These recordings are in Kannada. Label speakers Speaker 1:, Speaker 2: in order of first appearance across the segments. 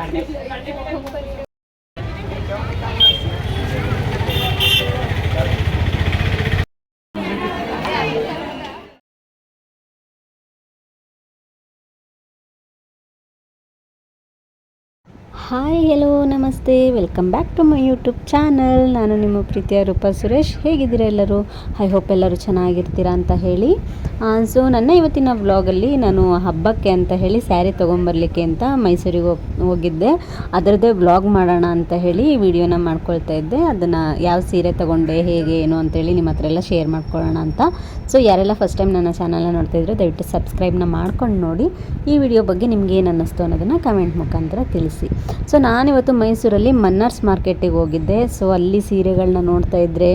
Speaker 1: วันเนี่ย
Speaker 2: ಹಾಯ್ ಹೆಲೋ ನಮಸ್ತೆ. Welcome back to my YouTube channel ನಾನು ನಿಮ್ಮ ಪ್ರೀತಿಯ ರೂಪ ಸುರೇಶ್. ಹೇಗಿದ್ದೀರಾ ಎಲ್ಲರೂ? ಐ ಹೋಪ್ ಎಲ್ಲರೂ ಚೆನ್ನಾಗಿರ್ತೀರಾ ಅಂತ ಹೇಳಿ. ಸೊ ನನ್ನ ಇವತ್ತಿನ ವ್ಲಾಗಲ್ಲಿ ನಾನು ಹಬ್ಬಕ್ಕೆ ಅಂತ ಹೇಳಿ ಸ್ಯಾರಿ ತೊಗೊಂಬರ್ಲಿಕ್ಕೆ ಅಂತ ಮೈಸೂರಿಗೆ ಹೋಗ್, ಹೋಗಿದ್ದೆ. ಅದರದ್ದೇ ವ್ಲಾಗ್ ಮಾಡೋಣ ಅಂತ ಹೇಳಿ ವಿಡಿಯೋನ ಮಾಡ್ಕೊಳ್ತಾ ಇದ್ದೆ. ಅದನ್ನು ಯಾವ ಸೀರೆ ತೊಗೊಂಡೆ, ಹೇಗೆ, ಏನು ಅಂತೇಳಿ ನಿಮ್ಮ ಹತ್ರ ಎಲ್ಲ ಶೇರ್ ಮಾಡ್ಕೊಳ್ಳೋಣ ಅಂತ. ಸೊ ಯಾರೆಲ್ಲ ಫಸ್ಟ್ ಟೈಮ್ ನನ್ನ ಚಾನಲ್ನ ನೋಡ್ತಾ ಇದ್ರೆ, ದಯವಿಟ್ಟು ಸಬ್ಸ್ಕ್ರೈಬ್ನ ಮಾಡ್ಕೊಂಡು ನೋಡಿ. ಈ ವಿಡಿಯೋ ಬಗ್ಗೆ ನಿಮ್ಗೆ ಏನು ಅನ್ನಿಸ್ತು ಅನ್ನೋದನ್ನು ಕಮೆಂಟ್ ಮುಖಾಂತರ ತಿಳಿಸಿ. ಸೊ ನಾನಿವತ್ತು ಮೈಸೂರಲ್ಲಿ ಮನ್ನಾರ್ಸ್ ಮಾರ್ಕೆಟಿಗೆ ಹೋಗಿದ್ದೆ. ಸೊ ಅಲ್ಲಿ ಸೀರೆಗಳನ್ನ ನೋಡ್ತಾ ಇದ್ದರೆ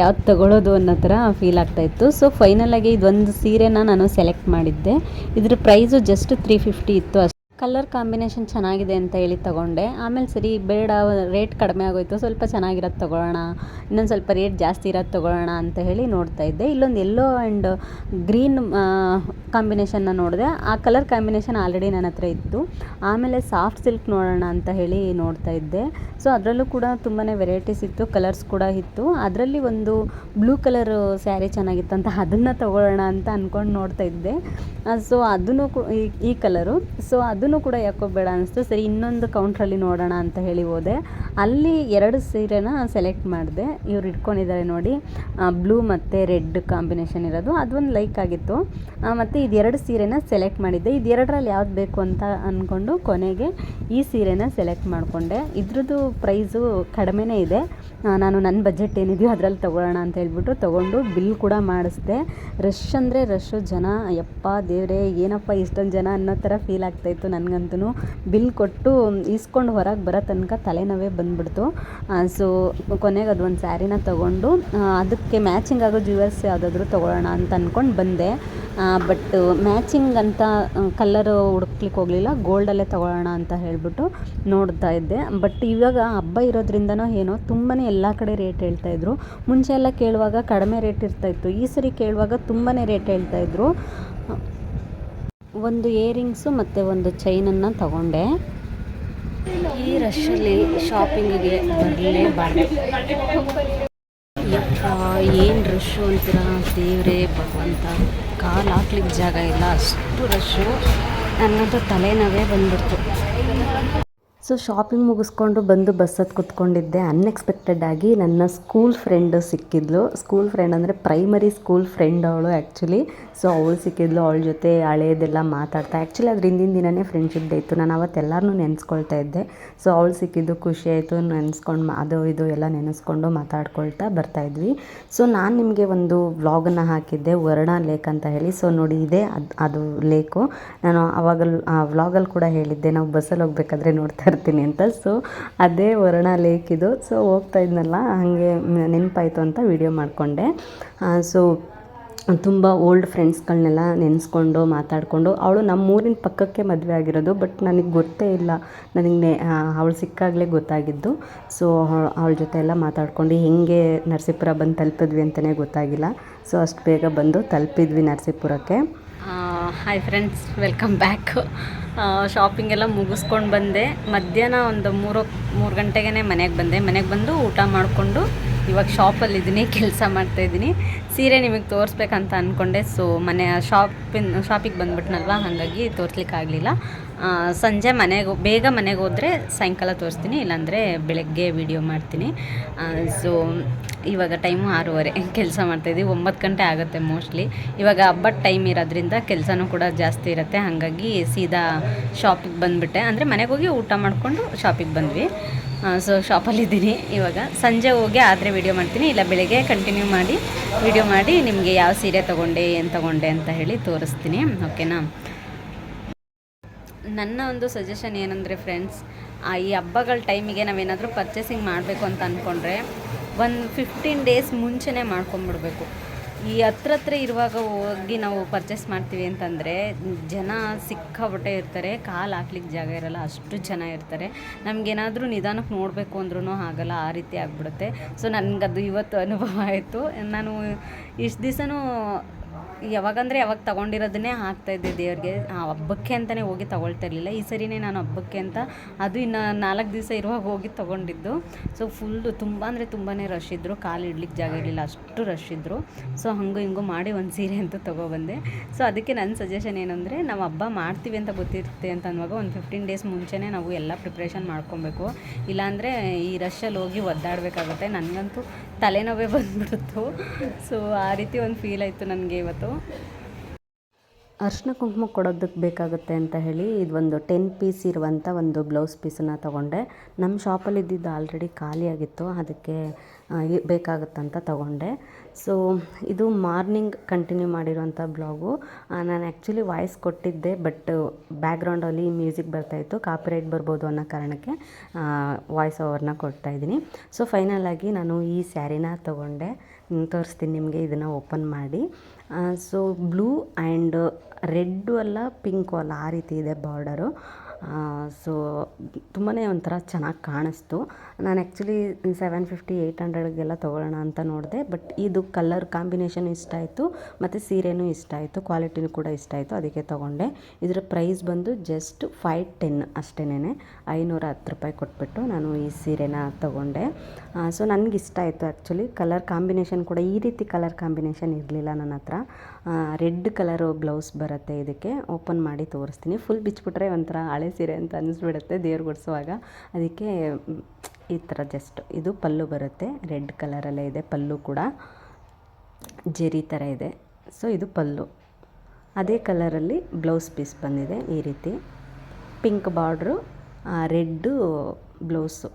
Speaker 2: ಯಾವ್ದು ತಗೊಳ್ಳೋದು ಅನ್ನೋ ಥರ ಫೀಲ್ ಆಗ್ತಾ ಇತ್ತು. ಸೊ ಫೈನಲಾಗಿ ಇದೊಂದು ಸೀರೆನ ನಾನು ಸೆಲೆಕ್ಟ್ ಮಾಡಿದ್ದೆ. ಇದ್ರ ಪ್ರೈಸು ಜಸ್ಟ್ ತ್ರೀ ಫಿಫ್ಟಿ ಇತ್ತು ಕಲರ್ ಕಾಂಬಿನೇಷನ್ ಚೆನ್ನಾಗಿದೆ ಅಂತ ಹೇಳಿ ತಗೊಂಡೆ. ಆಮೇಲೆ ಸರಿ ಬೇಡ, ರೇಟ್ ಕಡಿಮೆ ಆಗೋಯಿತು, ಸ್ವಲ್ಪ ಚೆನ್ನಾಗಿರೋದು ತೊಗೊಳ್ಳೋಣ, ಇನ್ನೊಂದು ಸ್ವಲ್ಪ ರೇಟ್ ಜಾಸ್ತಿ ಇರೋದು ತೊಗೊಳ್ಳೋಣ ಅಂತ ಹೇಳಿ ನೋಡ್ತಾ ಇದ್ದೆ. ಇಲ್ಲೊಂದು ಎಲ್ಲೋ ಆ್ಯಂಡ್ ಗ್ರೀನ್ ಕಾಂಬಿನೇಷನ್ನ ನೋಡಿದೆ. ಆ ಕಲರ್ ಕಾಂಬಿನೇಷನ್ ಆಲ್ರೆಡಿ ನನ್ನ ಹತ್ರ ಇತ್ತು. ಆಮೇಲೆ ಸಾಫ್ಟ್ ಸಿಲ್ಕ್ ನೋಡೋಣ ಅಂತ ಹೇಳಿ ನೋಡ್ತಾ ಇದ್ದೆ. ಸೊ ಅದರಲ್ಲೂ ಕೂಡ ತುಂಬಾ ವೆರೈಟೀಸ್ ಇತ್ತು ಕಲರ್ಸ್ ಕೂಡ ಇತ್ತು. ಅದರಲ್ಲಿ ಒಂದು ಬ್ಲೂ ಕಲರ್ ಸ್ಯಾರಿ ಚೆನ್ನಾಗಿತ್ತು ಅಂತ ಅದನ್ನು ತೊಗೊಳ್ಳೋಣ ಅಂತ ಅಂದ್ಕೊಂಡು ನೋಡ್ತಾ ಇದ್ದೆ. ಸೊ ಅದನ್ನು ಈ- ಕಲರು ಸೊ ಅದನ್ನು ಕೂಡ ಯಾಕೋ ಬೇಡ ಅನಿಸ್ತು. ಸರಿ, ಇನ್ನೊಂದು ಕೌಂಟ್ರಲ್ಲಿ ನೋಡೋಣ ಅಂತ ಹೇಳಿ ಹೋದೆ. ಅಲ್ಲಿ ಎರಡು ಸೀರೆನ ಸೆಲೆಕ್ಟ್ ಮಾಡಿದೆ. ಇವ್ರು ಇಟ್ಕೊಂಡಿದ್ದಾರೆ ನೋಡಿ. ಬ್ಲೂ ಮತ್ತು ರೆಡ್ ಕಾಂಬಿನೇಷನ್ ಇರೋದು. ಅದೊಂದು ಲೈಕ್ ಆಗಿತ್ತು. ಮತ್ತು ಇದೆರಡು ಸೀರೆನ ಸೆಲೆಕ್ಟ್ ಮಾಡಿದ್ದೆ. ಇದೆರಡರಲ್ಲಿ ಯಾವ್ದು ಬೇಕು ಅಂತ ಅಂದ್ಕೊಂಡು ಕೊನೆಗೆ ಈ ಸೀರೆನ ಸೆಲೆಕ್ಟ್ ಮಾಡಿಕೊಂಡೆ. ಇದ್ರದ್ದು ಪ್ರೈಸು ಕಡಿಮೆನೇ ಇದೆ. ನಾನು ನನ್ನ ಬಜೆಟ್ ಏನಿದೆಯೋ ಅದರಲ್ಲಿ ತೊಗೊಳ್ಳೋಣ ಅಂತ ಹೇಳ್ಬಿಟ್ಟು ತೊಗೊಂಡು ಬಿಲ್ ಕೂಡ ಮಾಡಿಸ್ದೆ. ರಶ್ ಅಂದರೆ ರಶ್ಶು ಜನ, ಯಪ್ಪ ದೇವರೇ, ಏನಪ್ಪ ಇಷ್ಟೊಂದು ಜನ ಅನ್ನೋ ಥರ ಫೀಲ್ ಆಗ್ತಾಯಿತ್ತು ನನಗಂತೂ ಬಿಲ್ ಕೊಟ್ಟು ಇಸ್ಕೊಂಡು ಹೊರಗೆ ಬರೋ ತನಕ ತಲೆನೋವೇ ಬಂದ್ಬಿಡ್ತು. ಸೊ ಕೊನೆಗೆ ಅದು ಒಂದು ಸ್ಯಾರಿನ ತೊಗೊಂಡು ಅದಕ್ಕೆ ಮ್ಯಾಚಿಂಗ್ ಆಗೋ ಜ್ಯುವೆಲ್ಸ್ ಯಾವುದಾದ್ರೂ ತೊಗೊಳ್ಳೋಣ ಅಂತ ಅಂದ್ಕೊಂಡು ಬಂದೆ. ಬಟ್ ಮ್ಯಾಚಿಂಗ್ ಅಂತ ಕಲ್ಲರು ಹುಡುಕ್ಲಿಕ್ಕೆ ಹೋಗಲಿಲ್ಲ ಗೋಲ್ಡಲ್ಲೇ ತೊಗೊಳ್ಳೋಣ ಅಂತ ಹೇಳಿಬಿಟ್ಟು ನೋಡ್ತಾ ಇದ್ದೆ. ಬಟ್ ಇವಾಗ ಹಬ್ಬ ಇರೋದ್ರಿಂದನೋ ಏನೋ ತುಂಬಾ ಎಲ್ಲ ಕಡೆ ರೇಟ್ ಹೇಳ್ತಾಯಿದ್ರು ಮುಂಚೆ ಎಲ್ಲ ಕೇಳುವಾಗ ಕಡಿಮೆ ರೇಟ್ ಇರ್ತಾಯಿತ್ತು ಈ ಸರಿ ಕೇಳುವಾಗ ತುಂಬಾ ರೇಟ್ ಹೇಳ್ತಾಯಿದ್ರು ಒಂದು ಇಯರಿಂಗ್ಸು ಮತ್ತು ಒಂದು ಚೈನನ್ನು ತಗೊಂಡೆ. ಈ ರಶಲ್ಲಿ ಶಾಪಿಂಗಿಗೆ ಬರಲೇಬಾರ್ದು ಏನು ರಶ್ಶು ಅಂತೀರ? ದೇವರೇ, ಭಗವಂತ. ಕಾಲು ಹಾಕ್ಲಿಕ್ಕೆ ಜಾಗ ಇಲ್ಲ. ಅಷ್ಟು ರಶ್ಶು ನನ್ನದು ತಲೆನೋವೇ ಬಂದ್ಬಿಡ್ತು. ಸೊ ಶಾಪಿಂಗ್ ಮುಗಿಸ್ಕೊಂಡು ಬಂದು ಬಸ್ಸಲ್ಲಿ ಕುತ್ಕೊಂಡಿದ್ದೆ. ಅನ್ಎಕ್ಸ್ಪೆಕ್ಟೆಡ್ ಆಗಿ ನನ್ನ ಸ್ಕೂಲ್ ಫ್ರೆಂಡ್ ಸಿಕ್ಕಿದ್ಲು. ಸ್ಕೂಲ್ ಫ್ರೆಂಡ್ ಅಂದರೆ ಪ್ರೈಮರಿ ಸ್ಕೂಲ್ ಫ್ರೆಂಡ್ ಅವಳು ಆ್ಯಕ್ಚುಲಿ ಸೊ ಅವಳು ಸಿಕ್ಕಿದ್ಲು, ಅವಳ ಜೊತೆ ಹಳೆಯದೆಲ್ಲ ಮಾತಾಡ್ತಾ. ಆ್ಯಕ್ಚುಲಿ ಅದ್ರ ಹಿಂದಿನ ದಿನವೇ ಫ್ರೆಂಡ್ಶಿಪ್ ಡೇ ಇತ್ತು. ನಾನು ಅವತ್ತೆಲ್ಲರನ್ನೂ ನೆನೆಸ್ಕೊಳ್ತಾ ಇದ್ದೆ. ಸೊ ಅವಳು ಸಿಕ್ಕಿದ್ದು ಖುಷಿ ಆಯಿತು, ನೆನೆಸ್ಕೊಂಡು ಅದು ಇದು ಎಲ್ಲ ನೆನೆಸ್ಕೊಂಡು ಮಾತಾಡ್ಕೊಳ್ತಾ ಬರ್ತಾಯಿದ್ವಿ ಸೊ ನಾನು ನಿಮಗೆ ಒಂದು ವ್ಲಾಗನ್ನು ಹಾಕಿದ್ದೆ, ವರ್ಣ ಲೇಕ್ ಅಂತ ಹೇಳಿ. ಸೊ ನೋಡಿ ಇದೆ, ಅದು ಅದು ಲೇಕು ನಾನು ಅವಾಗಲ್ ಆ ವ್ಲಾಗಲ್ಲಿ ಕೂಡ ಹೇಳಿದ್ದೆ, ನಾವು ಬಸ್ಸಲ್ಲಿ ಹೋಗ್ಬೇಕಾದ್ರೆ ನೋಡ್ತಾ ಇರ್ತೀನಿ ಅಂತ. ಸೊ ಅದೇ ವರ್ಣ ಲೇಕ್ ಇದು. ಸೊ ಹೋಗ್ತಾ ಇದ್ನಲ್ಲ, ಹಾಗೆ ನೆನಪಾಯಿತು ಅಂತ ವಿಡಿಯೋ ಮಾಡಿಕೊಂಡೆ. ಸೊ ತುಂಬ ಓಲ್ಡ್ ಫ್ರೆಂಡ್ಸ್ಗಳನ್ನೆಲ್ಲ ನೆನೆಸ್ಕೊಂಡು ಮಾತಾಡಿಕೊಂಡು, ಅವಳು ನಮ್ಮೂರಿನ ಪಕ್ಕಕ್ಕೆ ಮದುವೆ ಆಗಿರೋದು ಬಟ್ ನನಗೆ ಗೊತ್ತೇ ಇಲ್ಲ. ನನಗೆ ನೆ ಅವಳು ಸಿಕ್ಕಾಗಲೇ ಗೊತ್ತಾಗಿದ್ದು. ಸೊ ಅವಳ ಜೊತೆ ಎಲ್ಲ ಮಾತಾಡ್ಕೊಂಡು, ಹೆಂಗೆ ನರಸೀಪುರ ಬಂದು ತಲುಪಿದ್ವಿ ಅಂತಲೇ ಗೊತ್ತಾಗಿಲ್ಲ. ಸೊ ಅಷ್ಟು ಬೇಗ ಬಂದು ತಲುಪಿದ್ವಿ ನರಸೀಪುರಕ್ಕೆ. Hi friends welcome back shopping ಎಲ್ಲ ಮುಗಿಸ್ಕೊಂಡು ಬಂದೆ. ಮಧ್ಯಾಹ್ನ ಒಂದು ಮೂರು ಮೂರು ಗಂಟೆಗೇ ಮನೆಗೆ ಬಂದೆ. ಮನೆಗೆ ಬಂದು ಊಟ ಮಾಡಿಕೊಂಡು ಇವಾಗ ಶಾಪಲ್ಲಿದ್ದೀನಿ ಕೆಲಸ ಮಾಡ್ತಾಯಿದ್ದೀನಿ ಸೀರೆ ನಿಮಗೆ ತೋರಿಸ್ಬೇಕಂತ ಅಂದ್ಕೊಂಡೆ ಸೊ ಮನೆ ಶಾಪಿನ ಶಾಪಿಗೆ ಬಂದ್ಬಿಟ್ನಲ್ವ? ಹಾಗಾಗಿ ತೋರಿಸ್ಲಿಕ್ಕಾಗಲಿಲ್ಲ ಸಂಜೆ ಮನೆಗೆ, ಬೇಗ ಮನೆಗೆ ಹೋದರೆ ಸಾಯಂಕಾಲ ತೋರಿಸ್ತೀನಿ, ಇಲ್ಲಾಂದರೆ ಬೆಳಗ್ಗೆ ವಿಡಿಯೋ ಮಾಡ್ತೀನಿ. ಸೊ ಇವಾಗ ಟೈಮು ಆರೂವರೆ, ಕೆಲಸ ಮಾಡ್ತಾಯಿದ್ದೀವಿ ಒಂಬತ್ತು ಗಂಟೆ ಆಗುತ್ತೆ ಮೋಸ್ಟ್ಲಿ ಇವಾಗ ಹಬ್ಬದ ಟೈಮ್ ಇರೋದ್ರಿಂದ ಕೆಲಸನೂ ಕೂಡ ಜಾಸ್ತಿ ಇರುತ್ತೆ. ಹಾಗಾಗಿ ಸೀದಾ ಶಾಪಿಗೆ ಬಂದುಬಿಟ್ಟೆ. ಅಂದರೆ ಮನೆಗೆ ಹೋಗಿ ಊಟ ಮಾಡಿಕೊಂಡು ಶಾಪಿಗೆ ಬಂದ್ವಿ. ಸೊ ಶಾಪಲ್ಲಿದ್ದೀನಿ ಇವಾಗ. ಸಂಜೆ ಹೋಗಿ ಆದರೆ ವಿಡಿಯೋ ಮಾಡ್ತೀನಿ. ಇಲ್ಲ ಬೆಳಗ್ಗೆ ಕಂಟಿನ್ಯೂ ಮಾಡಿ ವಿಡಿಯೋ ಮಾಡಿ ನಿಮಗೆ ಯಾವ ಸೀರೆ ತೊಗೊಂಡೆ, ಏನು ತೊಗೊಂಡೆ ಅಂತ ಹೇಳಿ ತೋರಿಸ್ತೀನಿ. ಓಕೆನಾ ನನ್ನ ಒಂದು ಸಜೆಷನ್ ಏನಂದರೆ ಫ್ರೆಂಡ್ಸ್ ಈ ಹಬ್ಬಗಳ ಟೈಮಿಗೆ ನಾವೇನಾದರೂ ಪರ್ಚೇಸಿಂಗ್ ಮಾಡಬೇಕು ಅಂತ ಅಂದ್ಕೊಂಡ್ರೆ ಒಂದು ಫಿಫ್ಟೀನ್ ಡೇಸ್ ಮುಂಚೆನೇ ಮಾಡ್ಕೊಂಬಿಡ್ಬೇಕು ಈ ಹತ್ರ ಹತ್ರ ಇರುವಾಗ ಹೋಗಿ ನಾವು ಪರ್ಚೇಸ್ ಮಾಡ್ತೀವಿ ಅಂತಂದರೆ ಜನ ಸಿಕ್ಕಾಬಟ್ಟೆ ಇರ್ತಾರೆ, ಕಾಲು ಹಾಕ್ಲಿಕ್ಕೆ ಜಾಗ ಇರಲ್ಲ, ಅಷ್ಟು ಜನ ಇರ್ತಾರೆ. ನಮಗೇನಾದರೂ ನಿಧಾನಕ್ಕೆ ನೋಡಬೇಕು ಅಂದ್ರೂ ಆಗಲ್ಲ ಆ ರೀತಿ ಆಗಿಬಿಡುತ್ತೆ. ಸೊ ನನಗದು ಇವತ್ತು ಅನುಭವ ಆಯಿತು. ನಾನು ಇಷ್ಟು ದಿವಸನೂ
Speaker 3: ಯಾವಾಗಂದರೆ ಯಾವಾಗ ತೊಗೊಂಡಿರೋದನ್ನೇ ಹಾಕ್ತಾಯಿದ್ದೆ ದೇವ್ರಿಗೆ. ಹಬ್ಬಕ್ಕೆ ಅಂತಲೇ ಹೋಗಿ ತೊಗೊಳ್ತಾ ಇರಲಿಲ್ಲ. ಈ ಸರಿನೇ ನಾನು ಹಬ್ಬಕ್ಕೆ ಅಂತ ಅದು ಇನ್ನು ನಾಲ್ಕು ದಿವಸ ಇರುವಾಗ ಹೋಗಿ ತೊಗೊಂಡಿದ್ದು. ಸೊ ಫುಲ್ಲು ತುಂಬ ಅಂದರೆ ತುಂಬಾ ರಶ್ ಇದ್ದರು ಕಾಲು ಇಡ್ಲಿಕ್ಕೆ ಜಾಗ ಇರಲಿಲ್ಲ. ಅಷ್ಟು ರಶ್ ಇದ್ದರು ಸೊ ಹಂಗೂ ಹಿಂಗೂ ಮಾಡಿ ಒಂದು ಸೀರೆ ಅಂತ ತೊಗೊಬಂದೆ. ಸೊ ಅದಕ್ಕೆ ನನ್ನ ಸಜೆಷನ್ ಏನಂದರೆ ನಾವು ಹಬ್ಬ ಮಾಡ್ತೀವಿ ಅಂತ ಗೊತ್ತಿರುತ್ತೆ ಅಂತ ಅನ್ನುವಾಗ ಒಂದು ಫಿಫ್ಟೀನ್ ಡೇಸ್ ಮುಂಚೆನೇ ನಾವು ಎಲ್ಲ ಪ್ರಿಪ್ರೇಷನ್ ಮಾಡ್ಕೊಬೇಕು. ಇಲ್ಲಾಂದರೆ ಈ ರಶಲ್ಲಿ ಹೋಗಿ ಒದ್ದಾಡಬೇಕಾಗುತ್ತೆ. ನನಗಂತೂ ತಲೆನೋವೇ ಬಂದ್ಬಿಡ್ತು. ಸೊ ಆ ರೀತಿ ಒಂದು ಫೀಲ್ ಆಯಿತು ನನಗೆ ಇವತ್ತು. ಅರ್ಶಿನ ಕುಂಕುಮ ಕೊಡೋದಕ್ಕೆ ಬೇಕಾಗುತ್ತೆ ಅಂತ ಹೇಳಿ ಇದೊಂದು ಟೆನ್ ಪೀಸ್ ಇರುವಂಥ ಒಂದು ಬ್ಲೌಸ್ ಪೀಸನ್ನು ತೊಗೊಂಡೆ. ನಮ್ಮ ಶಾಪಲ್ಲಿ ಇದ್ದಿದ್ದು ಆಲ್ರೆಡಿ ಖಾಲಿಯಾಗಿತ್ತು ಅದಕ್ಕೆ ಬೇಕಾಗುತ್ತಂತ ತೊಗೊಂಡೆ. ಸೊ ಇದು ಮಾರ್ನಿಂಗ್ ಕಂಟಿನ್ಯೂ ಮಾಡಿರುವಂಥ ಬ್ಲಾಗು ನಾನು ಆ್ಯಕ್ಚುಲಿ ವಾಯ್ಸ್ ಕೊಟ್ಟಿದ್ದೆ ಬಟ್ ಬ್ಯಾಕ್ಗ್ರೌಂಡಲ್ಲಿ ಮ್ಯೂಸಿಕ್ ಬರ್ತಾಯಿತ್ತು ಕಾಪಿರೈಟ್ ಬರ್ಬೋದು ಅನ್ನೋ ಕಾರಣಕ್ಕೆ ವಾಯ್ಸ್ ಓವರ್ನ ಕೊಡ್ತಾಯಿದ್ದೀನಿ ಸೊ ಫೈನಲ್ ಆಗಿ ನಾನು ಈ ಸ್ಯಾರಿನ ತೊಗೊಂಡೆ. ತೋರಿಸ್ತೀನಿ ನಿಮಗೆ. ಇದನ್ನು ಓಪನ್ ಮಾಡಿ. ಸೊ ಬ್ಲೂ ಆ್ಯಂಡ್ ರೆಡ್ಡು ಅಲ್ಲ ಪಿಂಕು ಅಲ್ಲ ಆ ರೀತಿ ಇದೆ ಬಾರ್ಡರು ಸೊ ತುಂಬಾ ಒಂಥರ ಚೆನ್ನಾಗಿ ಕಾಣಿಸ್ತು. ನಾನು ಆ್ಯಕ್ಚುಲಿ ಸೆವೆನ್ ಫಿಫ್ಟಿ ಏಯ್ಟ್ ಹಂಡ್ರೆಡ್ಗೆಲ್ಲ ತೊಗೊಳ್ಳೋಣ ಅಂತ ನೋಡಿದೆ ಬಟ್ ಇದು ಕಲರ್ ಕಾಂಬಿನೇಷನ್ ಇಷ್ಟ ಆಯಿತು, ಮತ್ತು ಸೀರೆನೂ ಇಷ್ಟ ಆಯಿತು ಕ್ವಾಲಿಟಿನೂ ಕೂಡ ಇಷ್ಟ ಆಯಿತು, ಅದಕ್ಕೆ ತೊಗೊಂಡೆ. ಇದರ ಪ್ರೈಸ್ ಬಂದು ಜಸ್ಟ್ ಫೈವ್ ಟೆನ್ ಅಷ್ಟೇನೆ ಐನೂರ ಹತ್ತು ರೂಪಾಯಿ ಕೊಟ್ಬಿಟ್ಟು ನಾನು ಈ ಸೀರೆನ ತೊಗೊಂಡೆ. ಸೊ ನನಗೆ ಇಷ್ಟ ಆಯಿತು ಆ್ಯಕ್ಚುಲಿ ಕಲರ್ ಕಾಂಬಿನೇಷನ್ ಕೂಡ, ಈ ರೀತಿ ಕಲರ್ ಕಾಂಬಿನೇಷನ್ ಇರಲಿಲ್ಲ ನನ್ನ ಹತ್ರ. ರೆಡ್ ಕಲರು ಬ್ಲೌಸ್ ಬರುತ್ತೆ ಇದಕ್ಕೆ ಓಪನ್ ಮಾಡಿ ತೋರಿಸ್ತೀನಿ. ಫುಲ್ ಬಿಚ್ಬಿಟ್ರೆ ಒಂಥರ ಹಳೆ ಸೀರೆ ಅಂತ ಅನ್ನಿಸ್ಬಿಡುತ್ತೆ ದೇವ್ರು ಗುಡಿಸುವಾಗ. ಅದಕ್ಕೆ ಈ ಥರ ಜಸ್ಟ್ ಇದು ಪಲ್ಲು ಬರುತ್ತೆ, ರೆಡ್ ಕಲರಲ್ಲೇ ಇದೆ ಪಲ್ಲು ಕೂಡ. ಜೆರಿ ಥರ ಇದೆ. ಸೊ ಇದು ಪಲ್ಲು. ಅದೇ ಕಲರಲ್ಲಿ ಬ್ಲೌಸ್ ಪೀಸ್ ಬಂದಿದೆ ಈ ರೀತಿ. ಪಿಂಕ್ ಬಾರ್ಡ್ರು ರೆಡ್ಡು ಬ್ಲೌಸು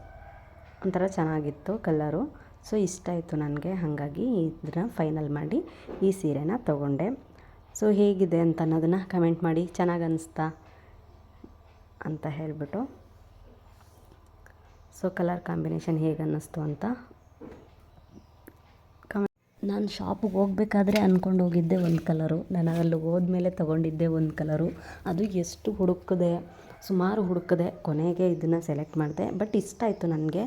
Speaker 3: ಒಂಥರ ಚೆನ್ನಾಗಿತ್ತು ಕಲರು ಸೊ ಇಷ್ಟ ಆಯಿತು ನನಗೆ, ಹಾಗಾಗಿ ಇದನ್ನ ಫೈನಲ್ ಮಾಡಿ ಈ ಸೀರೆನ ತಗೊಂಡೆ. ಸೊ ಹೇಗಿದೆ ಅಂತ ಅನ್ನೋದನ್ನು ಕಮೆಂಟ್ ಮಾಡಿ. ಚೆನ್ನಾಗಿ ಅನಿಸ್ತಾ? ಅಂತ ಹೇಳಿಬಿಟ್ಟು. ಸೊ ಕಲರ್ ಕಾಂಬಿನೇಷನ್ ಹೇಗೆ ಅನ್ನಿಸ್ತು ಅಂತ. ನಾನು ಶಾಪಿಗೆ ಹೋಗ್ಬೇಕಾದ್ರೆ ಅಂದ್ಕೊಂಡು ಹೋಗಿದ್ದೆ ಒಂದು ಕಲರು ನಾನು ಅಲ್ಲಿ ಹೋದ್ಮೇಲೆ ತೊಗೊಂಡಿದ್ದೆ ಒಂದು ಕಲರು ಅದು ಎಷ್ಟು ಹುಡುಕಿದೆ, ಸುಮಾರು ಹುಡುಕಿದೆ. ಕೊನೆಗೆ ಇದನ್ನು ಸೆಲೆಕ್ಟ್ ಮಾಡಿದೆ. ಬಟ್ ಇಷ್ಟ ಆಯಿತು ನನಗೆ.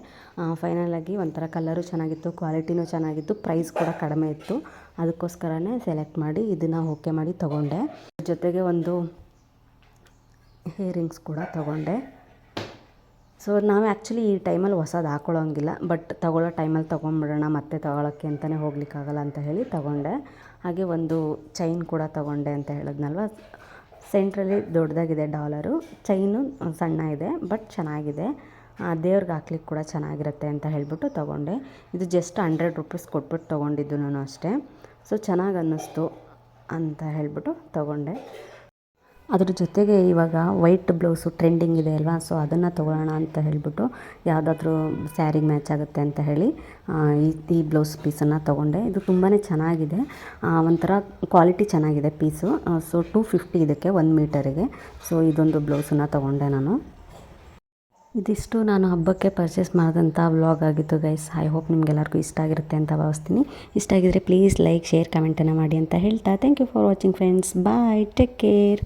Speaker 3: ಫೈನಲಾಗಿ ಒಂಥರ ಕಲರು ಚೆನ್ನಾಗಿತ್ತು ಕ್ವಾಲಿಟಿನೂ ಚೆನ್ನಾಗಿತ್ತು ಪ್ರೈಸ್ ಕೂಡ ಕಡಿಮೆ ಇತ್ತು. ಅದಕ್ಕೋಸ್ಕರನೇ ಸೆಲೆಕ್ಟ್ ಮಾಡಿ ಇದನ್ನು ಓಕೆ ಮಾಡಿ ತೊಗೊಂಡೆ. ಜೊತೆಗೆ ಒಂದು ಹೇರಿಂಗ್ಸ್ ಕೂಡ ತೊಗೊಂಡೆ. ಸೊ ನಾವು ಆ್ಯಕ್ಚುಲಿ ಈ ಟೈಮಲ್ಲಿ ಹೊಸದು ಹಾಕೊಳ್ಳೋಂಗಿಲ್ಲ ಬಟ್ ತಗೊಳ್ಳೋ ಟೈಮಲ್ಲಿ ತೊಗೊಂಬಿಡೋಣ ಮತ್ತೆ ತಗೊಳ್ಳೋಕ್ಕೆ ಅಂತಲೇ ಹೋಗ್ಲಿಕ್ಕಾಗಲ್ಲ ಅಂತ ಹೇಳಿ ತಗೊಂಡೆ. ಹಾಗೆ ಒಂದು ಚೈನ್ ಕೂಡ ತಗೊಂಡೆ ಅಂತ ಹೇಳಿದ್ನಲ್ವ? ಸೆಂಟ್ರಲ್ಲಿ ದೊಡ್ಡದಾಗಿದೆ ಡಾಲರು. ಚೈನು ಸಣ್ಣ ಇದೆ ಬಟ್ ಚೆನ್ನಾಗಿದೆ. ದೇವ್ರಿಗೆ ಹಾಕ್ಲಿಕ್ಕೆ ಕೂಡ ಚೆನ್ನಾಗಿರುತ್ತೆ ಅಂತ ಹೇಳಿಬಿಟ್ಟು ತೊಗೊಂಡೆ. ಇದು ಜಸ್ಟ್ ಹಂಡ್ರೆಡ್ ರುಪೀಸ್ ಕೊಟ್ಬಿಟ್ಟು ತೊಗೊಂಡಿದ್ದು ನಾನು ಅಷ್ಟೇ. ಸೊ ಚೆನ್ನಾಗಿ ಅನ್ನಿಸ್ತು ಅಂತ ಹೇಳಿಬಿಟ್ಟು ತೊಗೊಂಡೆ. ಅದ್ರ ಜೊತೆಗೆ ಇವಾಗ ವೈಟ್ ಬ್ಲೌಸು ಟ್ರೆಂಡಿಂಗ್ ಇದೆ ಅಲ್ವಾ? ಸೊ ಅದನ್ನು ತೊಗೊಳ್ಳೋಣ ಅಂತ ಹೇಳಿಬಿಟ್ಟು ಯಾವುದಾದ್ರೂ ಸ್ಯಾರಿಗೆ ಮ್ಯಾಚ್ ಆಗುತ್ತೆ ಅಂತ ಹೇಳಿ ಈ ಈ ಬ್ಲೌಸ್ ಪೀಸನ್ನು ತೊಗೊಂಡೆ. ಇದು ತುಂಬಾ ಚೆನ್ನಾಗಿದೆ. ಒಂಥರ ಕ್ವಾಲಿಟಿ ಚೆನ್ನಾಗಿದೆ ಪೀಸು. ಸೊ ಟೂ ಫಿಫ್ಟಿ ಇದಕ್ಕೆ ಒಂದು ಮೀಟರಿಗೆ. ಸೊ ಇದೊಂದು ಬ್ಲೌಸನ್ನು ತೊಗೊಂಡೆ ನಾನು. ಇದಿಷ್ಟು ನಾನು ಹಬ್ಬಕ್ಕೆ ಪರ್ಚೇಸ್ ಮಾಡಿದಂಥ ವ್ಲಾಗ್ ಆಗಿತ್ತು ಗೈಸ್ ಐ ಹೋಪ್ ನಿಮಗೆಲ್ಲರಿಗೂ ಇಷ್ಟ ಆಗಿರುತ್ತೆ ಅಂತ ಭಾವಿಸ್ತೀನಿ. ಇಷ್ಟ ಆಗಿದ್ರೆ ಪ್ಲೀಸ್ ಲೈಕ್ ಶೇರ್ ಕಮೆಂಟನ್ನು ಮಾಡಿ ಅಂತ ಹೇಳ್ತಾ. Thank you for watching friends bye take care